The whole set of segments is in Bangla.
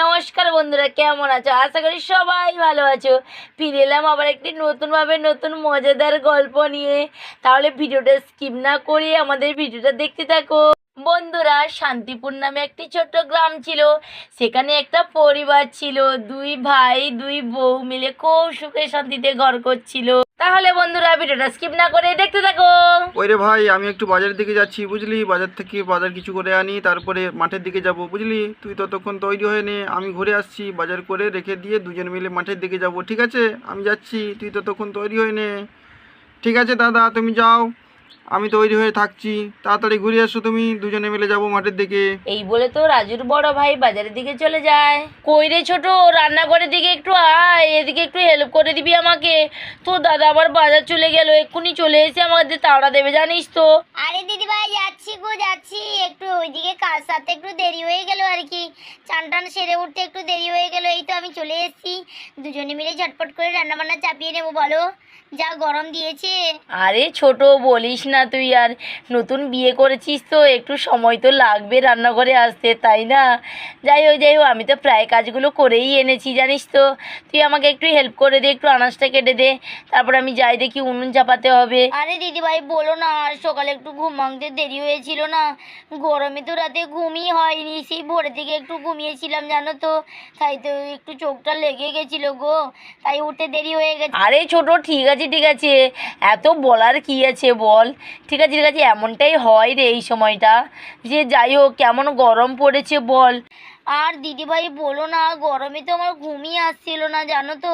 নমস্কার বন্ধুরা, কেমন আছো? আশা করি সবাই ভালো আছো। ফিরে এলাম আবার একটি নতুনভাবে নতুন মজাদার গল্প নিয়ে। তাহলে ভিডিওটা স্কিপ না করে আমাদের ভিডিওটা দেখতে থাকো। বন্ধুরা, শান্তিপুর নামে একটি ছোট্ট গ্রাম ছিল। সেখানে একটা পরিবার ছিল। দুই ভাই, দুই বউ মিলে খুব সুখে শান্তিতে ঘর করছিল। তাহলে বন্ধুরা, ভিডিওটা স্কিপ না করে দেখতে থাকো। ওই রে ভাই, আমি একটু বাজারের দিকে যাচ্ছি, বুঝলি? বাজার থেকে বাজার কিছু করে আনি, তারপরে মাঠের দিকে যাব, বুঝলি? তুই ততক্ষণ তৈরি হয়ে নে, আমি ঘুরে আসছি, বাজার করে রেখে দিয়ে দুজন মিলে মাঠের দিকে যাব, ঠিক আছে? আমি যাচ্ছি, তুই ততক্ষণ তৈরি হয়ে নে। ঠিক আছে দাদা, তুমি যাও। আমি তৈরি হয়ে থাকছি। তাড়াতাড়ি ঘুরে আসো তুমি দুজনে মিলে যাব মাঠের দিকে। এই বলে তো রাজুর বড় ভাই বাজারের দিকে চলে যায়। কই রে ছোট রান্নাঘরের দিকে একটু আয় এদিকে একটু হেল্প করে দিবি আমাকে। তো দাদা আবার বাজার চলে গেল এক্ষুনি চলে এসে আমাদের তাড়া দেবে জানিস তো। আরে দিদিভাই যাচ্ছি গো যাচ্ছি। একটু ওইদিকে কাজ সাথে একটু দেরি হয়ে গেল আর কি। চান টান সেরে উঠতে একটু দেরি হয়ে গেল এই তো আমি চলে এসেছি। দুজনে মিলে ঝটপট করে রান্না বান্না চাপিয়ে নেব বলো। যা গরম দিয়েছে। আরে ছোট বলিস না তুই আর। নতুন বিয়ে করেছিস তো একটু সময় তো লাগবে রান্নাঘরে আসতে তাই না? যাই হোক যাই হোক আমি তো প্রায় কাজগুলো করেই এনেছি জানিস তো। তুই আমাকে একটু হেল্প করে দে একটু আনাজটা কেটে দে। তারপর আমি যাই দেখি উনুন চাপাতে হবে। আরে দিদিভাই বলো না আর সকালে একটু ঘুম ভাঙতে দেরি হয়েছিল না? গরমে তো রাতে ঘুমই হয়নি সেই ভোরের দিকে একটু ঘুমিয়েছিলাম জানো তো। তাই তো একটু চোখটা লেগে গেছিল গো তাই উঠতে দেরি হয়ে গেছে। আরে ছোট ঠিক আছে ঠিক আছে। এত বলার কি আছে বল? ঠিক আছে ঠিক আছে, এমনটাই হয় রে এই সময়টা। যে যাই হোক, কেমন গরম পড়েছে বল। আর দিদিভাই বলো না গরমে তো আমার ঘুমই আসছিল না জানো তো।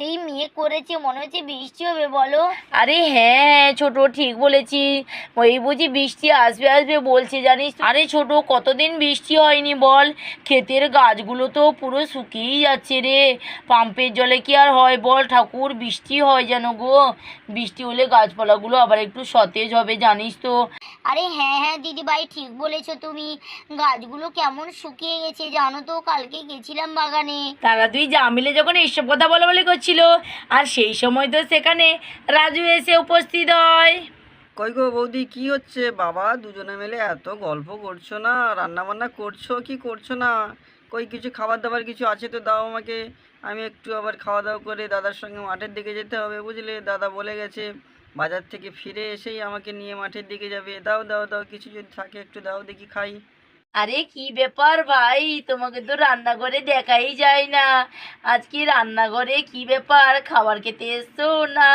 এই মেয়ে করেছে মনে হচ্ছে বৃষ্টি হবে বলো। আরে হ্যাঁ হ্যাঁ ছোট ঠিক বলেছি। ওই বুঝি বৃষ্টি আসবে আসবে বলছে জানিস আরে ছোট কতদিন বৃষ্টি হয়নি বল? ক্ষেতের গাছগুলো তো পুরো শুকিয়েই যাচ্ছে রে। পাম্পের জলে কি আর হয় বল? ঠাকুর বৃষ্টি হয় যেন গো। বৃষ্টি হলে গাছপালাগুলো আবার একটু সতেজ হবে জানিস তো। আরে হ্যাঁ হ্যাঁ দিদিভাই ঠিক বলেছ তুমি। গাছগুলো কেমন শুকিয়ে গেছে জানো তো কালকে গেছিলাম বাগানে। তারা দুই জামিলে যখন এইসব কথা বলা বলি করছিল আর সেই সময় তো সেখানে রাজু এসে উপস্থিত হয়। কই গো বৌদি কি হচ্ছে? বাবা দুজনে মিলে এত গল্প করছ না রান্না বান্না করছ কি করছ না? কই কিছু খাবার দাবার কিছু আছে তো দাও আমাকে। আমি একটু আবার খাওয়া দাওয়া করে দাদার সঙ্গে মাঠের দিকে যেতে হবে বুঝলে? দাদা বলে গেছে বাজার থেকে ফিরে এসেই আমাকে নিয়ে মাঠের দিকে যাবে। দাও দাও দাও কিছু যদি থাকে একটু দাও দেখি খাই। আরে কি ব্যাপার ভাই? তোমাকে তো রান্নাঘরে দেখাই যায় না। আজকে রান্নাঘরে কি ব্যাপার? খাবার খেতে এসছো না?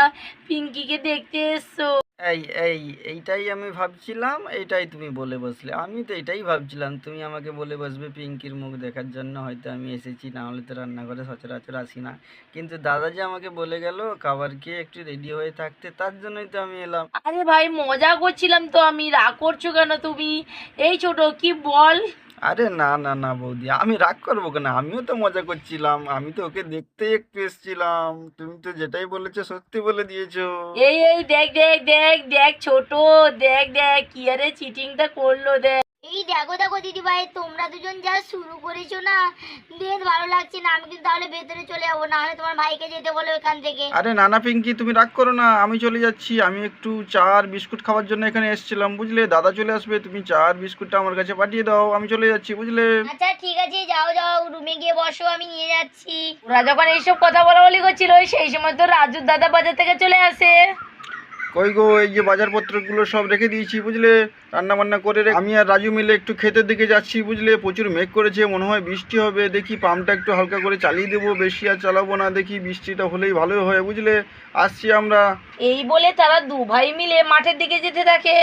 পিঙ্কিকে দেখতে এসছো? এই এই, এইটাই আমি ভাবছিলাম, এইটাই তুমি বলে বসলে। আমি তো এটাই ভাবছিলাম, তুমি আমাকে বলে বসবে পিঙ্কির মুখ দেখার জন্য, হয়তো আমি এসেছি, না হলে তো রান্নাঘরে সচরাচর আসি না। কিন্তু দাদা যে আমাকে বলে গেল, খাবার খেয়ে একটু রেডি হয়ে থাকতে, তার জন্যই তো আমি এলাম। আরে ভাই, মজা করছিলাম তো আমি, রাগ করছ কেন তুমি? এই ছোট, কি বল? আরে না না না বৌদি, আমি রাগ করব কেন? আমিও তো মজা করছিলাম, আমি তো ওকে দেখতে একটু এসেছিলাম। তুমি তো যেটাই বলেছ সত্যি বলে দিয়েছ। এই এই, দেখ দেখ দেখ দেখ, ছোট, দেখ দেখ, কি আরে চিটিংটা করল, দেখ। এই দেখো দেখো দিদিভাই তোমরা দুজন যা শুরু করেছ না বেশ ভালো লাগছে না। আমি কিন্তু তাহলে ভেতরে চলে যাব না হলে তোমার ভাইকে যেতে বলো এখান থেকে। আরে নানা পিঙ্কি তুমি রাগ করো না আমি চলে যাচ্ছি। আমি একটু চা আর বিস্কুট খাওয়ার জন্য এখানে এসেছিলাম বুঝলে? দাদা চলে আসবে তুমি চা আর বিস্কুটটা আমার কাছে পাঠিয়ে দাও আমি চলে যাচ্ছি বুঝলে? আচ্ছা ঠিক আছে যাও যাও রুমে গিয়ে বসো আমি নিয়ে যাচ্ছি। ওরা যখন এইসব কথা বলা বলি করছিল সেই সময় তো রাজুর দাদা বাজার থেকে চলে আসে। কই গো, এই যে বাজারপত্রগুলো সব রেখে দিয়েছি, বুঝলে? রান্না বান্না করে আমি আর রাজু মিলে একটু ক্ষেতের দিকে যাচ্ছি, বুঝলে? প্রচুর মেঘ করেছে, মনে হয় বৃষ্টি হবে। দেখি পাম্পটা একটু হালকা করে চালিয়ে দেবো, বেশি আর চালাবো না। দেখি বৃষ্টিটা হলেই ভালোই হয়, বুঝলে? আসছি আমরা। এই বলে তারা দু ভাই মিলে মাঠের দিকে যেতে থাকে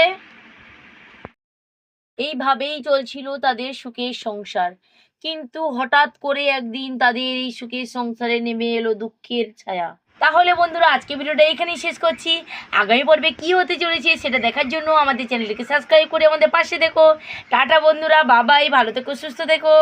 এইভাবেই চলছিল তাদের সুখের সংসার। কিন্তু হঠাৎ করে একদিন তাদের এই সুখের সংসারে নেমে এলো দুঃখের ছায়া। তাহলে বন্ধুরা আজকে ভিডিওটা এখানেই শেষ করছি। আগামী পর্বে কি হতে চলেছে সেটা দেখার জন্য আমাদের চ্যানেলটিকে সাবস্ক্রাইব করে আমাদের পাশে দেখো। টাটা বন্ধুরা বাবাই ভালো থেকো, সুস্থ থেকো।